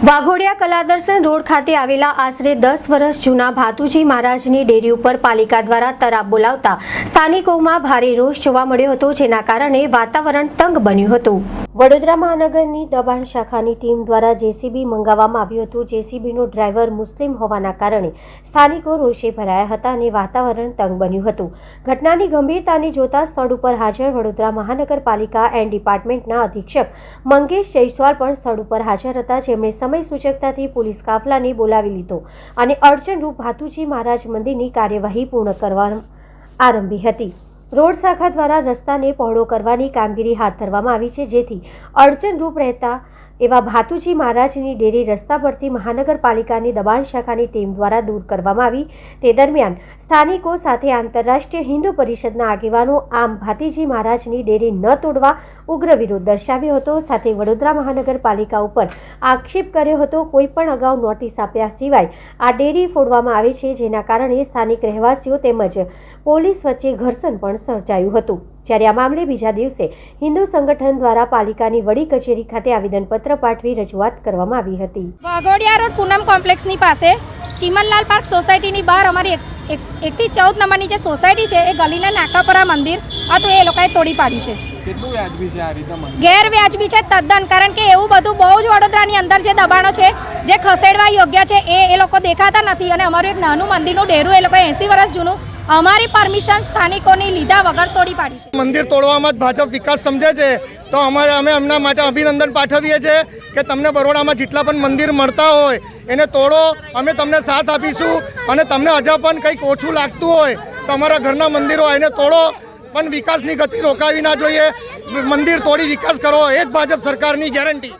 Waghodia Kaladarshan road ખાતે આવેલા આશરે દસ વર્ષ જૂના ભાતુજી મહારાજની ડેરી ઉપર પાલિકા દ્વારા તરાબ બોલાવતા સ્થાનિકોમાં ભારે રોષ જોવા મળ્યો હતો, જેના કારણે વાતાવરણ તંગ બન્યું હતું. વડોદરા મહાનગરની દબાણ શાખાની ટીમ દ્વારા જેસીબી મંગાવવામાં આવ્યું હતું. જેસીબીનો ડ્રાઈવર મુસ્લિમ હોવાના કારણે સ્થાનિકો રોષે ભરાયા હતા અને વાતાવરણ તંગ બન્યું હતું. ઘટનાની ગંભીરતાને જોતા સ્થળ ઉપર હાજર વડોદરા મહાનગરપાલિકા એન્ડ ડિપાર્ટમેન્ટના અધિક્ષક મંગેશ જયસ્વાલ પણ સ્થળ ઉપર હાજર હતા. જેમણે સમય સૂચકતાથી પોલીસ કાફલાને બોલાવી લીધો અને અડચણરૂપ ભાતુજી મહારાજ મંદિરની કાર્યવાહી પૂર્ણ કરવા આરંભી હતી. રોડ શાખા દ્વારા રસ્તાને પહોળો કરવાની કામગીરી હાથ ધરવામાં આવી છે જેથી અડચણરૂપ રહેતા એવા ભાતુજી મહારાજની ડેરી રસ્તા પરથી મહાનગરપાલિકાની દબાણ શાખાની ટીમ દ્વારા દૂર કરવામાં આવી. તે દરમિયાન સ્થાનિકો સાથે આંતરરાષ્ટ્રીય હિન્દુ પરિષદના આગેવાનો આમ ભાતીજી મહારાજની ડેરી ન તોડવા ઉગ્ર વિરોધ દર્શાવ્યો હતો. સાથે વડોદરા મહાનગરપાલિકા ઉપર આક્ષેપ કર્યો હતો. કોઈ પણ અગાઉ નોટિસ આપ્યા સિવાય આ ડેરી ફોડવામાં આવે છે, જેના કારણે સ્થાનિક રહેવાસીઓ તેમજ પોલીસ વચ્ચે ઘર્ષણ પણ સર્જાયું હતું. જ્યારે આ મામલે બીજા દિવસે હિન્દુ સંગઠન દ્વારા પાલિકાની વડી કચેરી ખાતે આવેદનપત્ર પાઠવી રજૂઆત કરવામાં આવી હતી. વાઘોડિયા રોડ પૂનમ કોમ્પ્લેક્સની પાસે ચીમનલાલ પાર્ક સોસાયટીની બહાર અમારી એક- એક- એકથી ચૌદ નંબરની જે સોસાયટી છે એ ગલીના નાકાપરા આ મંદિર હતું એ લોકોએ તોડી પાડ્યું છે. કેટલું વ્યાજબી છે આ રીતે મંદિર? ગેરવ્યાજબી છે તદ્દન કારણ કે એવું બધું બહુ જ વડોદરાની અંદર જે દબાણો છે જે ખસેડવા યોગ્ય છે એ એ લોકો દેખાતા નથી. અને અમારું એક નાનું મંદિરનું ડેરું એ લોકો એંસી વર્ષ જૂનું અમારી પરમિશન સ્થાનિકોની લીધા વગર તોડી પાડી છે. મંદિર તોડવામાં જ ભાજપ વિકાસ સમજે છે, તો અમારે અમે એમના માટે અભિનંદન પાઠવીએ છીએ કે તમને બરોડામાં જેટલા પણ મંદિર મળતા હોય, એને તોડો, અમે તમને સાથ આપીશું અને તમને હજા પણ કંઈક ઓછું લાગતું હોય, તો અમારા ઘરના મંદિરો એને તોડો, પણ વિકાસની ગતિ રોકાવી ના જોઈએ. મંદિર તોડી વિકાસ કરો, એ જ ભાજપ સરકારની ગેરંટી.